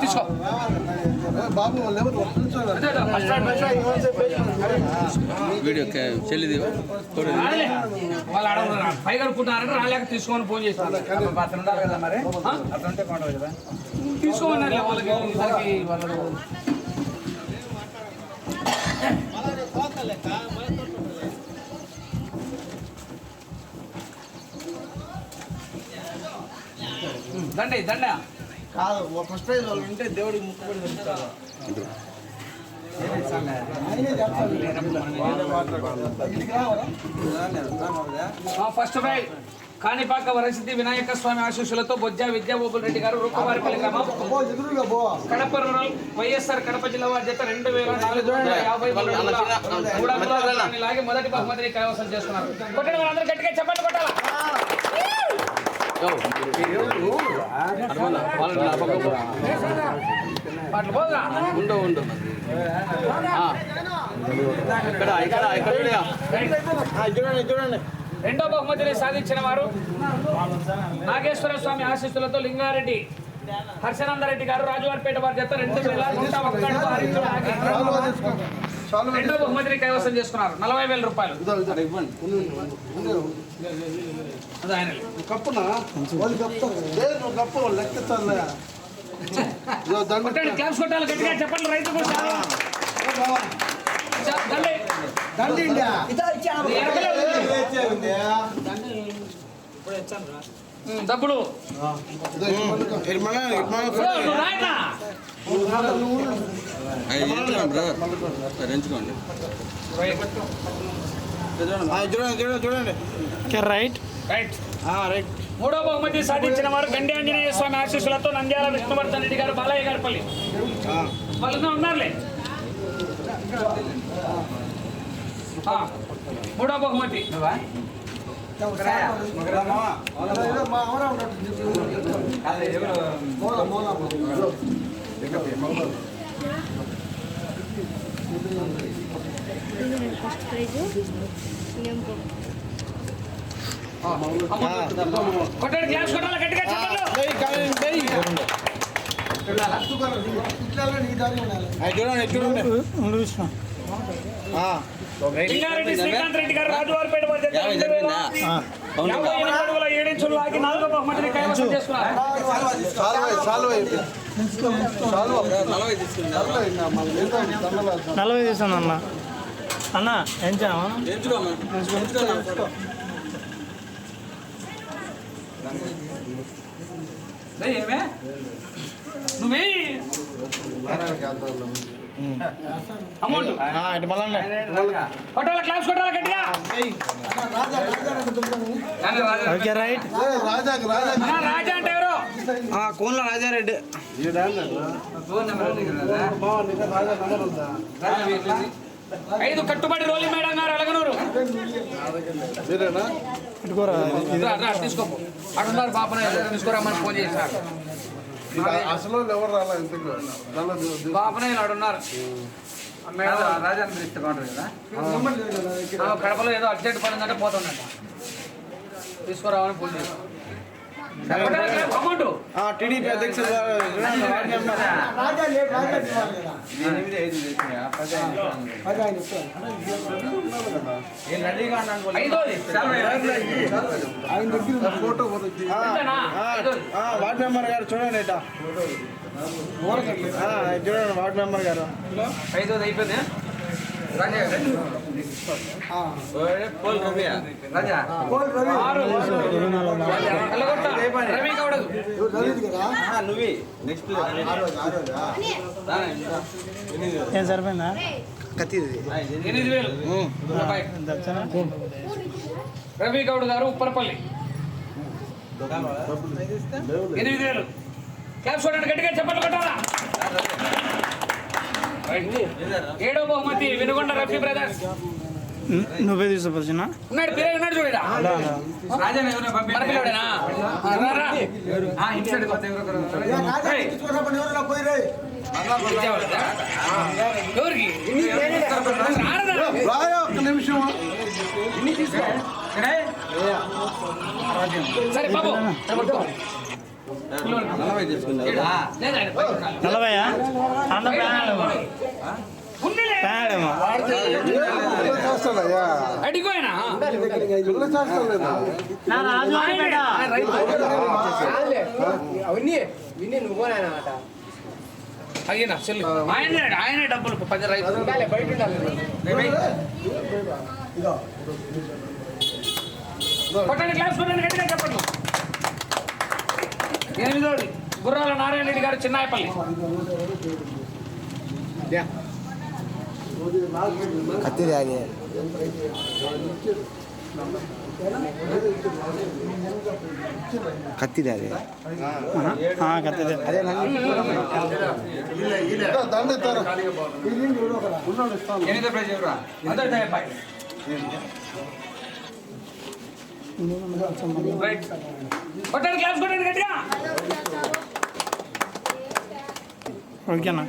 తీసుకో. బాబు. వీడియో చెల్లిది. వాళ్ళు అడగరు పైగా అనుకుంటున్నారంటే రాలేక తీసుకొని ఫోన్ కదా. తీసుకోమన్నారు వాళ్ళకి వాళ్ళకి దండే దండ. కాదు ఫస్ట్ ప్రైజ్ వాళ్ళు ఉంటే దేవుడికి ముక్కుబడి తెలుస్తారు ఫస్ట్ ప్రైజ్ కాణిపాక వరసిద్ధి వినాయక స్వామి ఆశీస్సులతో బొజ్జ విద్యాబోబుల్ రెడ్డి గారు రూపవారిపల్లి గ్రామం. కడప రూరల్ వైఎస్ఆర్ కడప జిల్లా వారి చేత రెండు వేల నాలుగు వందల యాభై లాగి మొదటి బహుమతిని కైవసం కొట్టండి వాళ్ళందరూ గట్టిగా చెప్పండి కొట్టాలా? పాటలు పోదురా ఇక్కడ ఇక్కడ ఇక్కడ చూడండి చూడండి రెండో బహుమతిని సాధించిన వారు నాగేశ్వర స్వామి ఆశీస్సులతో లింగారెడ్డి హర్షానందరెడ్డి గారు రాజువారిపేట వారి చేత రెండు వేల నూట ఒక్క అడుగు ఆరించుల ఆగి చాలు రెండో బహుమతిని కైవసం చేసుకున్నారు. నలభై వేల రూపాయలు. కొట్టండి క్లాప్స్ కొట్టాలి గట్టిగా చెప్పండి రైతు దండే. డబ్బులు రైట్. రైట్. మూడో బహుమతి సాధించిన వారు గండి ఆంజనేయ స్వామి ఆశీస్సులతో నంద్యాల విష్ణువర్ధన్ రెడ్డి గారు బాలయ్య గారిపల్లి వాళ్ళు ఉన్నారులే? ఆ, మూడో బహుమతి. ఫస్ట్ ప్రైజ్ ఇంకో కొట్టండి గ్లాస్ కొట్టాలి గట్టిగా చెప్పండి ఇట్లా నీ దారి ఉండాలి చూడండి చూడండి లింగారెడ్డి శ్రీకాంత్ రెడ్డి గారు రాజువారిపేట వారి దగ్గర యాభై రెండు వేల జరిపిందా అవును యాభై ఎనిమిది అడుగుల ఏడించులు ఆగి నాలుగో బహుమతిని కైవసం చేసుకున్నారు. చాలు చాలు చాలు నలభై తీసాను అన్న అన్న ఏమే? నువ్వే? అమౌంట్? ఇటు మళ్ళీ కొట్టాల క్లాస్ కొట్టాల గట్టిగా? Okay right. రాజాకి రాజా అన్నా, రాజా అంటే ఎవరు? కోన్ల రాజారెడ్డి. రాజా నంబర్ ఉందా ఐదు కట్టుబడి రోలి మేడం గారు అలగనూరు. మీరేనా ఇటుకోరా రా, రా, తీసుకోపో. అడున్నారు పాపన తీసుకురమ్మని ఫోన్ నీకు అసలు ఎవరు రాలే ఇంతకు? దానిలో ది- ది- పాపన ఇలా ఉన్నారు. మేడం రాజా పిలిస్తే బాగుంటుంది కదా? కడపలో ఏదో అర్జెంట్ పని ఉందంటే పోతుందంట తీసుకురావని ఫోన్ చేశారు. అమౌంట్ టీడీపీ ఇది ఆయన దగ్గర ఫోటో ఒకటి వార్డు మెంబర్ గారు చూడండి ఇట చూడండి వార్డు మెంబర్ గారు ఐదోది అయిపోయింది? పోల్ రవి. నువ్వు నెక్స్ట్? ఏం సరిపోయిందా ఎనిమిది వేలు రవి గౌడ్ గారు ఉప్పరపల్లి ఎనిమిది వేలు కొట్టండి గట్టిగా చెప్పట్లు కొట్టాలా. ఏడో బహుమతి వినుగొండ రఫీ బ్రదర్స్. నువ్వే ఉన్నాడు ఉన్నాడు చూడడా? ఎవరికి? నిమిషం. సరే బాబు. నలభైయా? అన్న పిల్ల చేస్తాడయ్యా అడిగిపోయినా? అయ్యినా చెల్లి. ఆయనే ఆయనే డబ్బులు పది కొట్టండి క్లాస్ కొట్టండి గట్టిగా చెప్పండి. ఎనిమిదోది గుర్రాల నారాయణ రెడ్డి గారు చిన్నాయపల్లి. కత్తదే దండ ఇస్తారా? ఉన్నాడు ఇస్తాను ఎనిమిదో ప్రైజ్ ఎవరా అదే అబ్బాయి రైట్ కొట్టండి క్లాస్ కొట్టండి గట్టిగా ఓకేనా